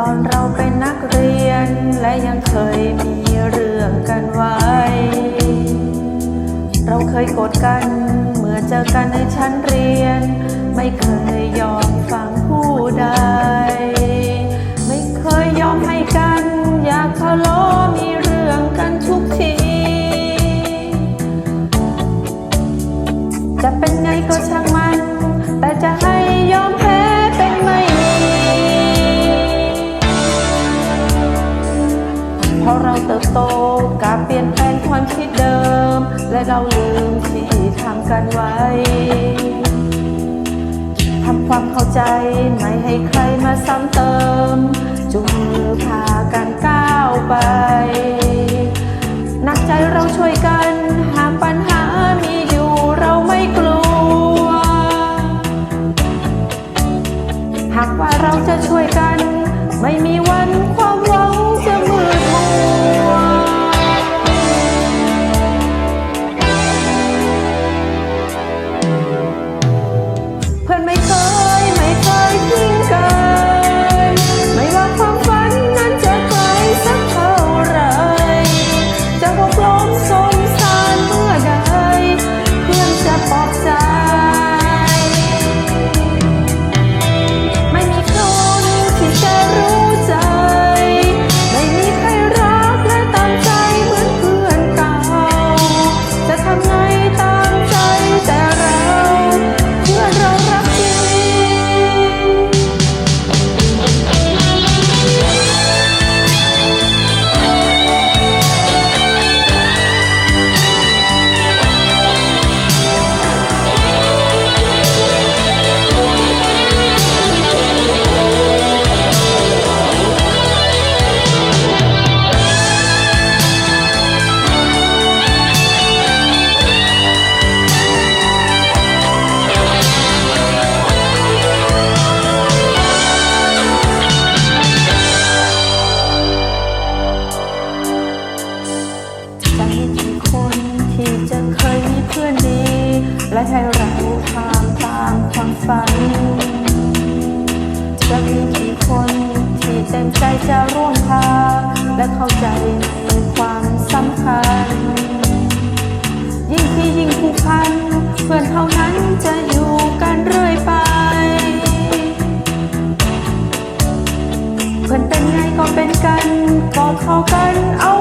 ตอนเราเป็นนักเรียน และยังเคยมีเรื่องกันไว้ เราเคยโกรธกัน เมื่อเจอกันในชั้นเรียน ไม่เคยยอมฟังผู้ใด และเราลืมที่ทำกันไว้ทำความเข้าใจไม่ให้ใครมาซ้ำเติม จุงมือพากันก้าวไป นักใจเราช่วยกัน และให้เราทำตามความฝัน จะมีกี่คนที่เต็มใจจะร่วมทางและเข้าใจในความสำคัญ ยิ่งที่ยิ่งผูกพันเพื่อนเท่านั้นจะอยู่กันเรื่อยไป เพื่อนเป็นไงก็เป็นกัน ก็เข้ากันเอา